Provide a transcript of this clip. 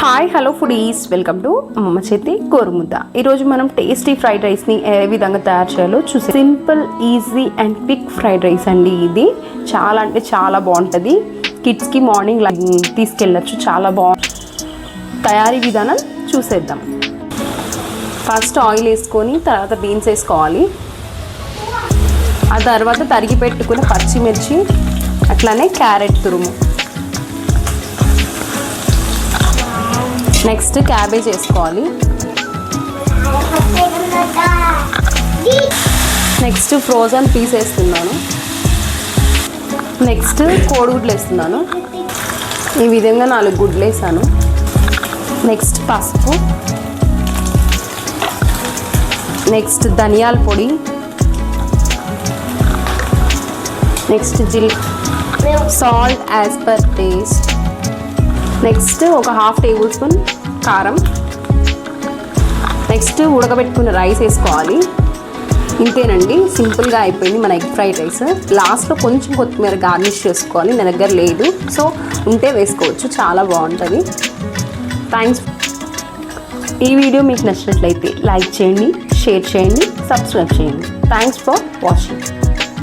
Hi hello foodies welcome to అమ్మమ్మ చేతి కోరుముద్ద ఈరోజు మనం టేస్టీ ఫ్రైడ్ రైస్ని ఏ విధంగా తయారు చేయాలో చూసి simple easy and quick fried rice అండి ఇది. చాలా అంటే చాలా బాగుంటుంది. కిడ్స్కి మార్నింగ్ తీసుకెళ్ళచ్చు. చాలా బాగుంటుంది తయారీ విధానం చూసేద్దాం. ఫస్ట్ ఆయిల్ వేసుకొని తర్వాత బీన్స్ వేసుకోవాలి. ఆ తర్వాత తరిగి పెట్టుకున్న పచ్చిమిర్చి అట్లానే క్యారెట్ తురుము. నెక్స్ట్ క్యాబేజ్ వేసుకోవాలి నెక్స్ట్ ఫ్రోజన్ పీస్ వేస్తున్నాను. నెక్స్ట్ కోడిగుడ్లు వేస్తున్నాను. ఈ విధంగా నాలుగు గుడ్లు వేసాను. నెక్స్ట్ పసుపు. నెక్స్ట్ ధనియాల పొడి. నెక్స్ట్ జిల్ salt as per taste. Next ఒక హాఫ్ టేబుల్ స్పూన్ కారం. నెక్స్ట్ ఉడకబెట్టుకున్న రైస్ వేసుకోవాలి. ఇంతేనండి సింపుల్గా అయిపోయింది మన ఎగ్ ఫ్రైడ్ రైస్ లాస్ట్లో కొంచెం కొత్తిమీర గార్నిష్ చేసుకోవాలి నా దగ్గర లేదు. సో ఉంటే వేసుకోవచ్చు చాలా బాగుంటుంది. థ్యాంక్స్ ఈ వీడియో మీకు నచ్చినట్లయితే లైక్ చేయండి షేర్ చేయండి సబ్స్క్రైబ్ చేయండి. Thanks for watching